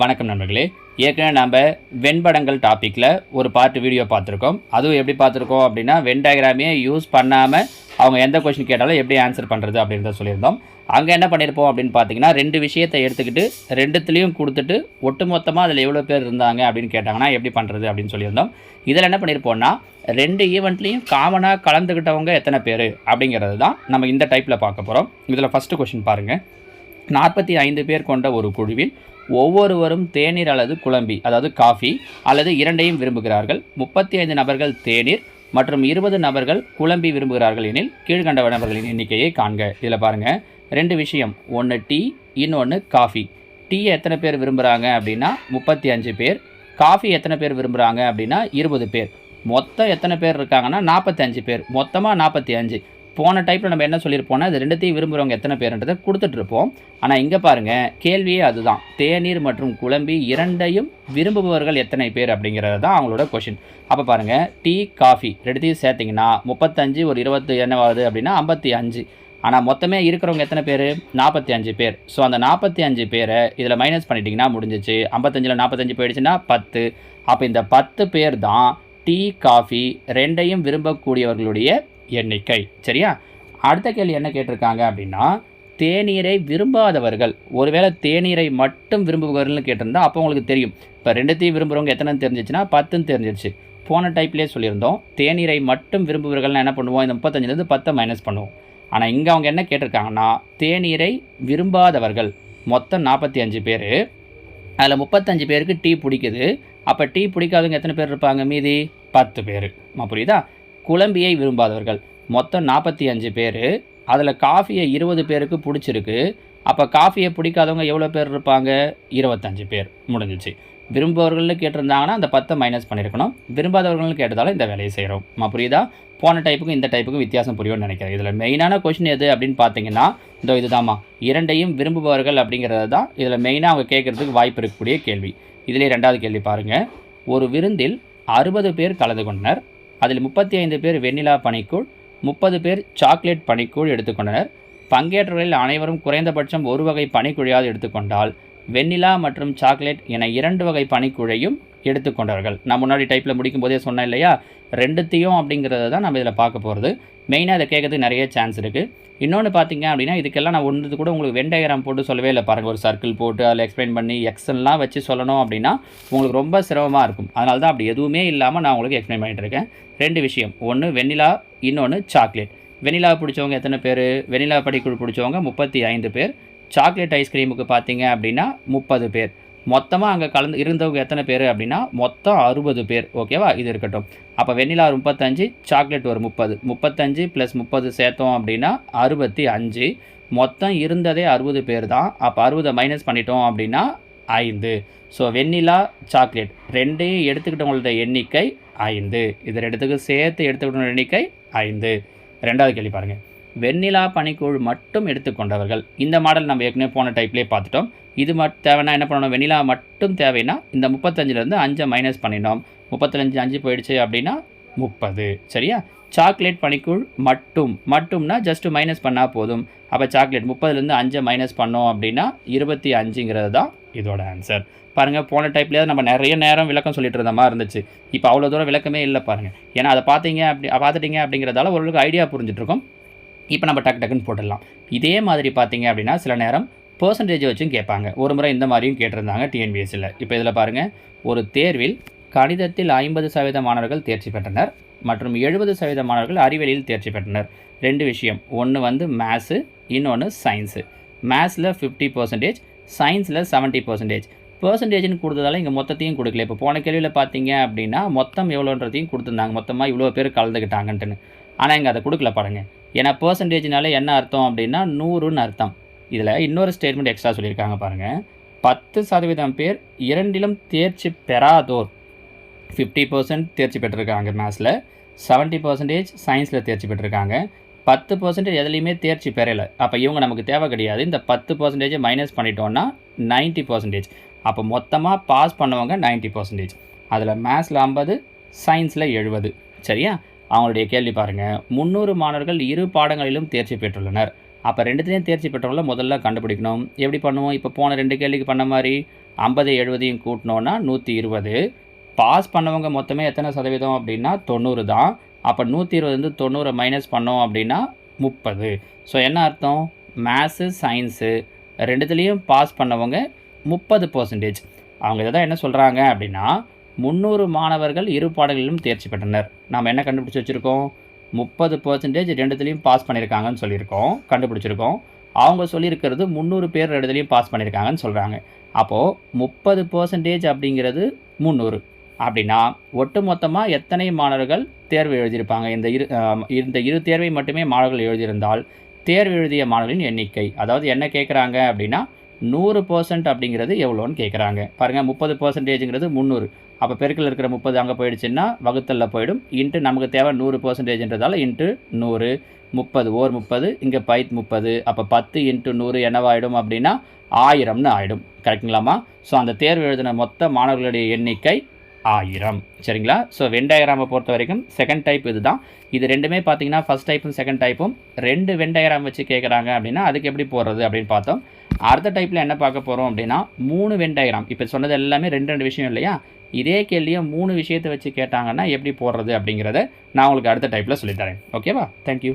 வணக்கம் நண்பர்களே. ஏற்கனவே நம்ம வெண்படங்கள் டாப்பிக்கில் ஒரு பார்ட் வீடியோ பார்த்துருக்கோம். அதுவும் எப்படி பார்த்துருக்கோம் அப்படின்னா வென் டயக்ராமே யூஸ் பண்ணாமல் அவங்க எந்த கொஷின் கேட்டாலும் எப்படி ஆன்சர் பண்ணுறது அப்படின்றத சொல்லியிருந்தோம். அங்கே என்ன பண்ணியிருப்போம் அப்படின்னு பார்த்தீங்கன்னா ரெண்டு விஷயத்தை எடுத்துக்கிட்டு ரெண்டுத்துலேயும் கொடுத்துட்டு ஒட்டுமொத்தமாக அதில் எவ்வளோ பேர் இருந்தாங்க அப்படின்னு கேட்டாங்கன்னா எப்படி பண்ணுறது அப்படின்னு சொல்லியிருந்தோம். இதில் என்ன பண்ணியிருப்போம்னா ரெண்டு ஈவெண்ட்லேயும் காமனாக கலந்துக்கிட்டவங்க எத்தனை பேர் அப்படிங்கிறது தான் நம்ம இந்த டைப்பில் பார்க்க போகிறோம் இதில் ஃபஸ்ட்டு கொஷின் பாருங்கள் நாற்பத்தி ஐந்து பேர் கொண்ட ஒரு குழுவில் ஒவ்வொருவரும் தேநீர் அல்லது குழம்பி அதாவது காஃபி அல்லது இரண்டையும் விரும்புகிறார்கள். முப்பத்தி ஐந்து நபர்கள் தேநீர் மற்றும் இருபது நபர்கள் குழம்பி விரும்புகிறார்கள் எனில் கீழ்கண்ட நபர்களின் எண்ணிக்கையை காண்க. இதில் பாருங்கள் ரெண்டு விஷயம். ஒன்று டீ இன்னொன்று காஃபி டீ எத்தனை பேர் விரும்புகிறாங்க அப்படின்னா முப்பத்தி அஞ்சு பேர். காஃபி எத்தனை பேர் விரும்புகிறாங்க அப்படின்னா இருபது பேர். மொத்தம் எத்தனை பேர் இருக்காங்கன்னா நாற்பத்தஞ்சு பேர். மொத்தமாக நாற்பத்தி அஞ்சு போன டைப்பில் நம்ம என்ன சொல்லியிருப்போம்னா இது ரெண்டுத்தையும் விரும்புகிறவங்க எத்தனை பேருன்றதை கொடுத்துட்ருப்போம். ஆனால் இங்கே பாருங்கள் கேள்வியே அதுதான். தேநீர் மற்றும் குழம்பி இரண்டையும் விரும்புபவர்கள் எத்தனை பேர் அப்படிங்கிறது தான் அவங்களோட கொஷின் அப்போ பாருங்கள் டீ காஃபி ரெண்டுத்தையும் சேர்த்திங்கன்னா முப்பத்தஞ்சு ஒரு இருபத்து என்னவாகுது அப்படின்னா ஐம்பத்தி அஞ்சு. ஆனால் மொத்தமே இருக்கிறவங்க எத்தனை பேர்? நாற்பத்தி அஞ்சு பேர். ஸோ அந்த நாற்பத்தி அஞ்சு பேரை இதில் மைனஸ் பண்ணிட்டீங்கன்னா முடிஞ்சிச்சு. ஐம்பத்தஞ்சில் நாற்பத்தஞ்சு போயிடுச்சுன்னா பத்து. அப்போ இந்த பத்து பேர் தான் டீ காஃபி ரெண்டையும் விரும்பக்கூடியவர்களுடைய எண்ணிக்கை. சரியா? அடுத்த கேள்வி என்ன கேட்டிருக்காங்க அப்படின்னா தேநீரை விரும்பாதவர்கள் ஒருவேளை தேநீரை மட்டும் விரும்புபவர்கள்னு கேட்டிருந்தா அப்போ உங்களுக்கு தெரியும். இப்போ ரெண்டுத்தையும் விரும்புகிறவங்க எத்தனைன்னு தெரிஞ்சிச்சுன்னா பத்துன்னு தெரிஞ்சிருச்சு. போன டைப்லேயே சொல்லியிருந்தோம் தேநீரை மட்டும் விரும்புபவர்கள்னா என்ன பண்ணுவோம்? இந்த முப்பத்தஞ்சிலேருந்து பத்தை மைனஸ் பண்ணுவோம். ஆனால் இங்கே அவங்க என்ன கேட்டிருக்காங்கன்னா தேநீரை விரும்பாதவர்கள் மொத்தம் நாற்பத்தி அஞ்சு பேர் அதில் முப்பத்தஞ்சு பேருக்கு டீ பிடிக்குது. அப்போ டீ பிடிக்காதவங்க எத்தனை பேர் இருப்பாங்க? மீதி பத்து பேர். புரியுதா? குழம்பியை விரும்பாதவர்கள். மொத்தம் நாற்பத்தி அஞ்சு பேர். அதில் காஃபியை இருபது பேருக்கு பிடிச்சிருக்கு. அப்போ காஃபியை பிடிக்காதவங்க எவ்வளோ பேர் இருப்பாங்க? இருபத்தஞ்சு பேர். முடிஞ்சிச்சு. விரும்புபவர்கள்னு கேட்டிருந்தாங்கன்னா அந்த பத்தை மைனஸ் பண்ணியிருக்கணும் விரும்பாதவர்கள்னு கேட்டதாலும் இந்த வேலையை செய்கிறோம் மா புரியுதா? போன டைப்புக்கும் இந்த டைப்புக்கும் வித்தியாசம் புரியும்னு நினைக்கிறேன். இதில் மெயினான கொஷின் எது அப்படின்னு பார்த்தீங்கன்னா இதோ இதுதாம்மா. இரண்டையும் விரும்புபவர்கள் அப்படிங்கிறது தான் இதில் மெயினாக அவங்க கேட்குறதுக்கு வாய்ப்பு இருக்கக்கூடிய கேள்வி. இதிலே ரெண்டாவது கேள்வி பாருங்கள் ஒரு விருந்தில் அறுபது பேர் கலந்து கொண்டனர். அதில் முப்பத்தி ஐந்து பேர் வெண்ணிலா பனிக்கூழ் முப்பது பேர் சாக்லேட் பனிக்கூழ் எடுத்துக்கொண்டனர். பங்கேற்றவர்களில் அனைவரும் குறைந்தபட்சம் ஒரு வகை பனிக்குழியாவது எடுத்துக்கொண்டால் வெண்ணிலா மற்றும் சாக்லேட் என இரண்டு வகை பனிக்குழையும் எடுத்துக்கொண்டார்கள். நான் முன்னாடி டைப்பில் முடிக்கும் போதே சொன்னேன் இல்லையா? ரெண்டுத்தையும் அப்படிங்கிறத தான் நம்ம இதில் பார்க்க போகிறது மெயினாக இதை கேட்கறதுக்கு நிறைய சான்ஸ் இருக்குது இன்னொன்று பார்த்தீங்க அப்படின்னா இதுக்கெல்லாம் நான் ஒன்று கூட உங்களுக்கு வென் போட்டு சொல்லவே இல்லை. பாருங்கள் ஒரு சர்க்கிள் போட்டு அதில் எக்ஸ்பிளைன் பண்ணி எக்ஸல்லாம் வச்சு சொல்லணும் அப்படின்னா உங்களுக்கு ரொம்ப சிரமமாக இருக்கும். அதனால தான் அப்படி எதுவுமே இல்லாமல் நான் உங்களுக்கு எக்ஸ்பிளைன் பண்ணிகிட்டு இருக்கேன். ரெண்டு விஷயம். ஒன்று வெண்ணிலா இன்னொன்று சாக்லேட் வெண்ணிலா பிடிச்சவங்க எத்தனை பேர்? வெண்ணிலா படிக்குழு பிடிச்சவங்க முப்பத்தி ஐந்து பேர். சாக்லேட் ஐஸ்கிரீமுக்கு பார்த்தீங்க அப்படின்னா முப்பது பேர். மொத்தமாக அங்கே கலந்து இருந்தவங்க எத்தனை பேர் அப்படின்னா மொத்தம் அறுபது பேர் ஓகேவா இது இருக்கட்டும். அப்போ வெண்ணிலா ஒரு முப்பத்தஞ்சு சாக்லேட் ஒரு முப்பது. முப்பத்தஞ்சு ப்ளஸ் முப்பது சேர்த்தோம் அப்படின்னா அறுபத்தி அஞ்சு. மொத்தம் இருந்ததே அறுபது பேர் தான். அப்போ அறுபதை மைனஸ் பண்ணிட்டோம் அப்படின்னா ஐந்து. ஸோ வெண்ணிலா சாக்லேட் ரெண்டையும் எடுத்துக்கிட்டவங்களோட எண்ணிக்கை ஐந்து. இது ரெண்டுத்துக்கு சேர்த்து எடுத்துக்கிட்டவங்களோட எண்ணிக்கை ஐந்து. ரெண்டாவது கேள்வி பாருங்கள் வெண்ணிலா பனிக்கூழ் மட்டும் எடுத்துக்கொண்டவர்கள் இந்த மாடல் நம்ம ஏற்கனவே போன டைப்லேயே பார்த்துட்டோம். இது மட்டும் தேவைன்னா என்ன பண்ணணும்? வெண்ணிலா மட்டும் தேவைன்னா இந்த முப்பத்தஞ்சிலேருந்து அஞ்சை மைனஸ் பண்ணினோம் முப்பத்தஞ்சு அஞ்சு போயிடுச்சு அப்படின்னா முப்பது. சரியா? சாக்லேட் பனிக்கூழ் மட்டும். மட்டும்னா ஜஸ்ட்டு மைனஸ் பண்ணால் போதும். அப்போ சாக்லேட் முப்பதுலேருந்து அஞ்சை மைனஸ் பண்ணோம் அப்படின்னா இருபத்தி அஞ்சுங்கிறது தான் இதோட ஆன்சர் பாருங்கள் போன டைப்லேயே நம்ம நிறைய நேரம் விளக்கம் சொல்லிட்டு இருந்த மாதிரி இருந்துச்சு. இப்போ அவ்வளோ தூரம் விளக்கமே இல்லை பாருங்கள் ஏன்னா அதை பார்த்தீங்க அப்படி பார்த்துட்டீங்க அப்படிங்கிறதால ஓரளவுக்கு ஐடியா புரிஞ்சிட்ருக்கோம் இப்போ நம்ம டக்கு டக்குன்னு போட்டுடலாம். இதே மாதிரி பார்த்தீங்க அப்படின்னா சில நேரம் பர்சன்டேஜ் வச்சும் கேட்பாங்க. ஒரு முறை இந்த மாதிரியும் கேட்டிருந்தாங்க டிஎன்பிஎஸ்சியில் இப்போ இதில் பாருங்கள் ஒரு தேர்வில் கணிதத்தில் ஐம்பது சதவீத மாணவர்கள் தேர்ச்சி பெற்றனர் மற்றும் எழுபது சதவீத மாணவர்கள் அறிவியலில் தேர்ச்சி பெற்றனர். ரெண்டு விஷயம். ஒன்று வந்து மேத்ஸு இன்னொன்று சயின்ஸு மேத்ஸில் ஃபிஃப்டி பர்சன்டேஜ் சயின்ஸில் செவன்ட்டி பர்சன்டேஜ் பர்சன்டேஜ்னு கொடுத்ததால இங்கே மொத்தத்தையும் கொடுக்கல. இப்போ போன கேள்வியில் பார்த்தீங்க அப்படின்னா மொத்தம் எவ்வளோன்றதையும் கொடுத்துருந்தாங்க. மொத்தமாக இவ்வளோ பேர் கலந்துக்கிட்டாங்கன்ட்டுன்னு. ஆனால் இங்கே அதை கொடுக்கல பாருங்கள் ஏன்னா பர்சன்டேஜ்னால என்ன அர்த்தம் அப்படின்னா நூறுன்னு அர்த்தம். இதில் இன்னொரு ஸ்டேட்மெண்ட் எக்ஸ்ட்ரா சொல்லியிருக்காங்க பாருங்கள் பத்து சதவீதம் பேர் இரண்டிலும் தேர்ச்சி பெறாதோர். ஃபிஃப்டி பர்சன்ட் தேர்ச்சி பெற்றிருக்காங்க மேத்ஸில் செவன்ட்டி பர்சன்டேஜ் சயின்ஸில் தேர்ச்சி பெற்றிருக்காங்க. பத்து பர்சன்டேஜ் எதுலேயுமே தேர்ச்சி பெறலை. அப்போ இவங்க நமக்கு தேவை கிடையாது. இந்த பத்து பர்சன்டேஜை மைனஸ் பண்ணிட்டோன்னா நைன்ட்டி பர்சன்டேஜ் அப்போ மொத்தமாக பாஸ் பண்ணவங்க நைன்ட்டி பர்சன்டேஜ் அதில் மேத்ஸில் ஐம்பது சயின்ஸில் எழுபது. சரியா? அவங்களுடைய கேள்வி பாருங்கள் முந்நூறு மாணவர்கள் இரு பாடங்களிலும் தேர்ச்சி பெற்றுள்ளனர். அப்போ ரெண்டுத்துலேயும் தேர்ச்சி பெற்றவங்கள முதல்ல கண்டுபிடிக்கணும். எப்படி பண்ணுவோம்? இப்போ போன ரெண்டு கேள்விக்கு பண்ண மாதிரி ஐம்பது எழுபதையும் கூட்டினோன்னா நூற்றி இருபது. பாஸ் பண்ணவங்க மொத்தமே எத்தனை சதவீதம் அப்படின்னா தொண்ணூறு தான். அப்போ நூற்றி இருபது வந்து தொண்ணூறை மைனஸ் பண்ணோம் அப்படின்னா முப்பது. ஸோ என்ன அர்த்தம்? மேத்ஸு சயின்ஸு ரெண்டுத்துலேயும் பாஸ் பண்ணவங்க முப்பது பர்சன்டேஜ் அவங்க இதை தான் என்ன சொல்கிறாங்க அப்படின்னா முந்நூறு மாணவர்கள் இரு பாடங்களிலும் தேர்ச்சி பெற்றனர். நாம் என்ன கண்டுபிடிச்சி வச்சுருக்கோம்? முப்பது பர்சன்டேஜ் ரெண்டுத்துலேயும் பாஸ் பண்ணியிருக்காங்கன்னு சொல்லியிருக்கோம். கண்டுபிடிச்சிருக்கோம். அவங்க சொல்லியிருக்கிறது முந்நூறு பேர் ரெண்டுத்துலேயும் பாஸ் பண்ணியிருக்காங்கன்னு சொல்கிறாங்க அப்போது முப்பது பர்சன்டேஜ் அப்படிங்கிறது முந்நூறு. அப்படின்னா ஒட்டு மொத்தமாக எத்தனை மாணவர்கள் தேர்வு எழுதியிருப்பாங்க? இந்த இரு இந்த இரு தேர்வை மட்டுமே மாணவர்கள் எழுதியிருந்தால் தேர்வு எழுதிய மாணவர்களின் எண்ணிக்கை. அதாவது என்ன கேட்குறாங்க அப்படின்னா நூறு பர்சன்ட் அப்படிங்கிறது எவ்வளோன்னு கேட்குறாங்க பாருங்கள் முப்பது பர்சன்டேஜுங்கிறது முந்நூறு. அப்போ பெருக்கில் இருக்கிற முப்பது அங்கே போயிடுச்சுன்னா வகுத்தலில் போயிடும். இன்ட்டு நமக்கு தேவை நூறு பர்சன்டேஜ்ன்றதால இன்ட்டு நூறு முப்பது ஓர் முப்பது இங்கே பைத் முப்பது. அப்போ பத்து இன்ட்டு நூறு என்னவாயிடும் அப்படின்னா ஆயிரம்னு ஆயிடும். கரெக்டுங்களாம்மா ஸோ அந்த தேர்வு எழுதின மொத்த மாணவர்களுடைய எண்ணிக்கை ஆயிரம். சரிங்களா? ஸோ வென் டயக்ராமை பொறுத்த வரைக்கும் செகண்ட் டைப் இதுதான். இது ரெண்டுமே பார்த்தீங்கன்னா ஃபஸ்ட் டைப்பும் செகண்ட் டைப்பும் ரெண்டு வென் டயக்ராம் வச்சு கேட்குறாங்க அப்படின்னா அதுக்கு எப்படி போடுறது அப்படின்னு பார்த்தோம். அடுத்த டைப்பில் என்ன பார்க்க போகிறோம் அப்படின்னா மூணு வென் டயக்ராம் இப்போ சொன்னது எல்லாமே ரெண்டு ரெண்டு விஷயம் இல்லையா? இதே கேள்வியை மூணு விஷயத்தை வச்சு கேட்டாங்கன்னா எப்படி போடுறது அப்படிங்கிறத நான் உங்களுக்கு அடுத்த டைப்பில் சொல்லித்தரேன் ஓகேவா தேங்க்யூ